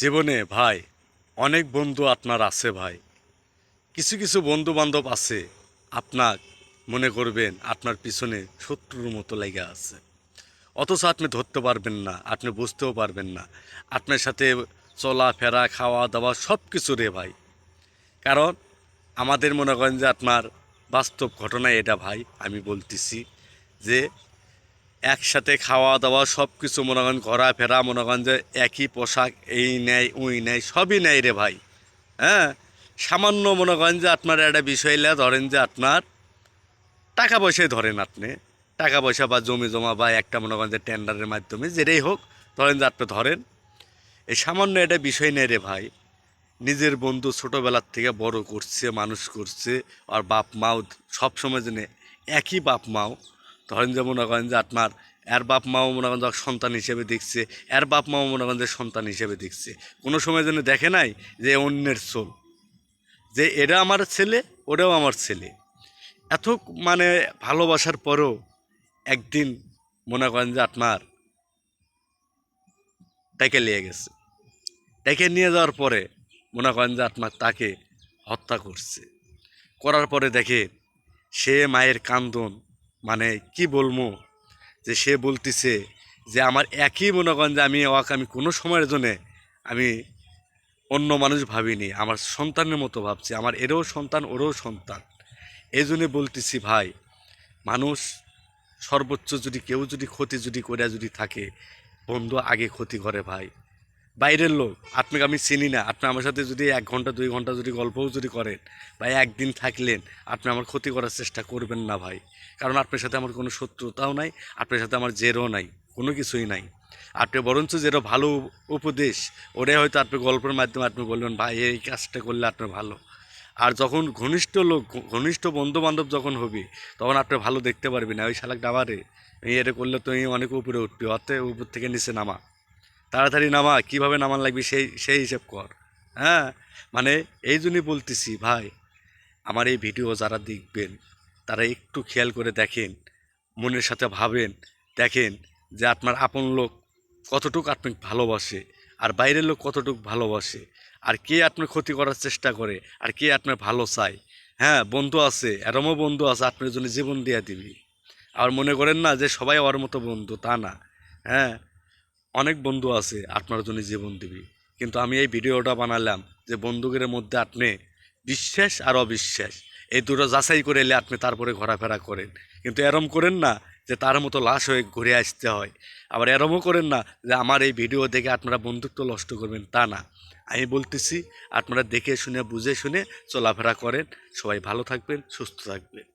জীবনে, ভাই, অনেক বন্ধু আপনার আছে, ভাই। কিছু কিছু বন্ধু বান্ধব আছে আপনার মনে করবেন আপনার পিছনে শত্রুর মতো লেগে আছে। অথচ আপনি ধরতে পারবেন না, আপনি বুঝতেও পারবেন না। আপনার সাথে চলাফেরা খাওয়া, দাওয়া সব কিছু রে, ভাই। কারণ আমাদের মনে করেন যে আপনার বাস্তব ঘটনা এটা, ভাই, আমি বলতেছি যে একসাথে খাওয়া দাওয়া সব কিছু মনে করেন ঘোরাফেরা, মনে করেন যে একই পোশাক, এই নেয় উই নেয়, সবই নেয় রে ভাই। হ্যাঁ? সামান্য মনে করেন যে আপনার একটা বিষয় এলে ধরেন যে আপনার টাকা পয়সায় ধরেন আপনি। টাকা পয়সা বা জমি জমা বা একটা মনে করেন যে টেন্ডারের মাধ্যমে যেটাই হোক, ধরেন যে আপনি ধরেন, এই সামান্য একটা বিষয় নেই রে ভাই, নিজের বন্ধু ছোটোবেলার থেকে বড় করছে, মানুষ করছে, আর বাপ মাও সবসময় জেনে, একই বাপ মাও ধরেন যে মনে করেন যে আপনার এর বাপ মাও মনে করেন সন্তান হিসেবে দেখছে, এর বাপ মাও মনে করেন যে সন্তান হিসেবে দেখছে। কোনো সময় যেন দেখে নাই যে অন্যের সোল যে এটা আমার ছেলে, ওটাও আমার ছেলে। এত মানে ভালোবাসার পরেও একদিন মনে করেন যে আপনার ডেকে নিয়ে গেছে। ডেকে নিয়ে যাওয়ার পরে মনে করেন যে আপনার তাকে হত্যা করছে। করার পরে দেখে সে মায়ের কান্দন মানে কি বলব, যে সে বলতেছে যে আমার একই মনে করেন যে আমি ওকে আমি কোনো সময়ের জন্যে আমি অন্য মানুষ ভাবিনি, আমার সন্তানের মতো ভাবছি, আমার এরও সন্তান, ওরও সন্তান। এই জন্যে বলতেছি, ভাই, মানুষ সর্বোচ্চ যদি কেউ যদি ক্ষতি যদি করে যদি থাকে, বন্ধু আগে ক্ষতি করে ভাই। বাইরের লোক, আপনাকে আমি চিনি না। আপনি আমার সাথে যদি এক ঘণ্টা, দুই ঘণ্টা যদি গল্পও যদি করেন বা একদিন থাকলেন, আপনি আমার ক্ষতি করার চেষ্টা করবেন না ভাই। কারণ আপনার সাথে আমার কোনো শত্রুতাও নাই, আপনার সাথে আমার জেরও নাই, কোনো কিছুই নাই। আপনি বরঞ্চ যেটা ভালো উপদেশ ওটাই হয়তো আপনি গল্পের মাধ্যমে আপনি বলবেন, ভাই, এই কাজটা করলে আপনার ভালো। আর যখন ঘনিষ্ঠ লোক, ঘনিষ্ঠ বন্ধু বান্ধব যখন হবে, তখন আপনি ভালো দেখতে পারবেন না। ওই শালাক ডাবারে এটা করলে তো এই অনেক উপরে উঠবে অর্থে উপর থেকে নিচে নামা। তাড়াতাড়ি নামা, কীভাবে নামান লাগবে সেই সেই হিসেব কর। হ্যাঁ? মানে এই জন্যই বলতেছি, ভাই, আমার এই ভিডিও যারা দেখবেন, তারা একটু খেয়াল করে দেখেন, মনের সাথে ভাবেন, দেখেন যে আপনার আপন লোক কতটুকু আপনাকে ভালোবাসে আর বাইরের লোক কতটুকু ভালোবাসে আর কে আপনার ক্ষতি করার চেষ্টা করে আর কে আপনার ভালো চায়। হ্যাঁ বন্ধু আছে, এরমও বন্ধু আছে, আপনার জন্য জীবন দিয়ে দিবি। আর মনে করেন না যে সবাই ওর মতো বন্ধু, তা না। হ্যাঁ? অনেক বন্ধু আছে আপনার জন্য জীবন দিবি। কিন্তু আমি এই ভিডিওটা বানালাম যে বন্ধুদের মধ্যে আপনি বিশ্বাস আর অবিশ্বাস, এই দুটো যাচাই করে এলে আপনি তারপরে ঘোরাফেরা করেন। কিন্তু এরম করেন না যে তার মতো লাশ হয়ে ঘুরে আসতে হয়। আবার এরমও করেন না যে আমার এই ভিডিও দেখে আপনারা বন্ধুত্ব নষ্ট করবেন, তা না। আমি বলতেছি, আপনারা দেখে শুনে, বুঝে শুনে চলাফেরা করেন। সবাই ভালো থাকবেন, সুস্থ থাকবেন।